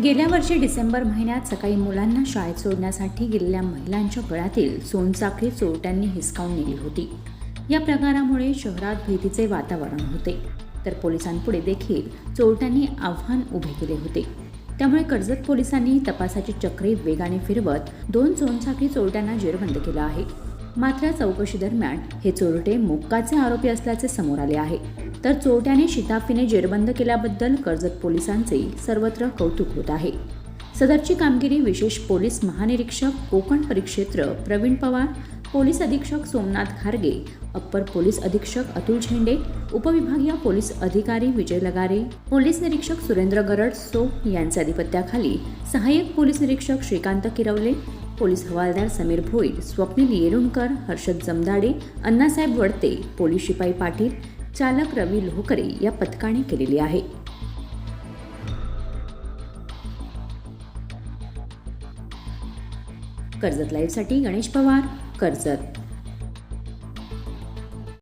गेल्या वर्षी डिसेंबर महिन्यात सकाळी मुलांना शाळेत सोडण्यासाठी गेलेल्या महिलांच्या गळ्यातील सोनचाकरी चोरट्यांनी हिसकावून नेली होती. या प्रकारामुळे शहरात भीतीचे वातावरण होते. तर पोलिसांपुढे देखील चोरट्यांनी आव्हान उभे केले होते. त्यामुळे कर्जत पोलिसांनी तपासाची चक्रे वेगाने फिरवत दोन सोनसाखळी चोरट्यांना जेरबंद केलं आहे. मात्र चौकशी दरम्यान हे चोरटे मोक्काचे आरोपी असल्याचे समोर आले आहे. तर चोरट्याने शिताफीने जेरबंद केल्याबद्दल कर्जत पोलिसांचे सर्वत्र कौतुक होत आहे. सदरची कामगिरी विशेष पोलीस महानिरीक्षक कोकण परिक्षेत्र प्रवीण पवार पोलीस अधीक्षक सोमनाथ खारगे अप्पर पोलीस अधीक्षक अतुल झेंडे उपविभागीय पोलीस अधिकारी विजय लगारे पोलीस निरीक्षक सुरेंद्र गरड सो यांच्या अधिपत्याखाली सहाय्यक पोलीस निरीक्षक श्रीकांत किरवले पोलीस हवालदार समीर भोईर स्वप्नील येरुणकर हर्षद जमदाडे अण्णासाहेब वडते पोलीस शिपाई पाटील चालक रवी लोहकरे या पथकाने केलेली आहे. कर्जत लाईव्हसाठी गणेश पवार कर्जत.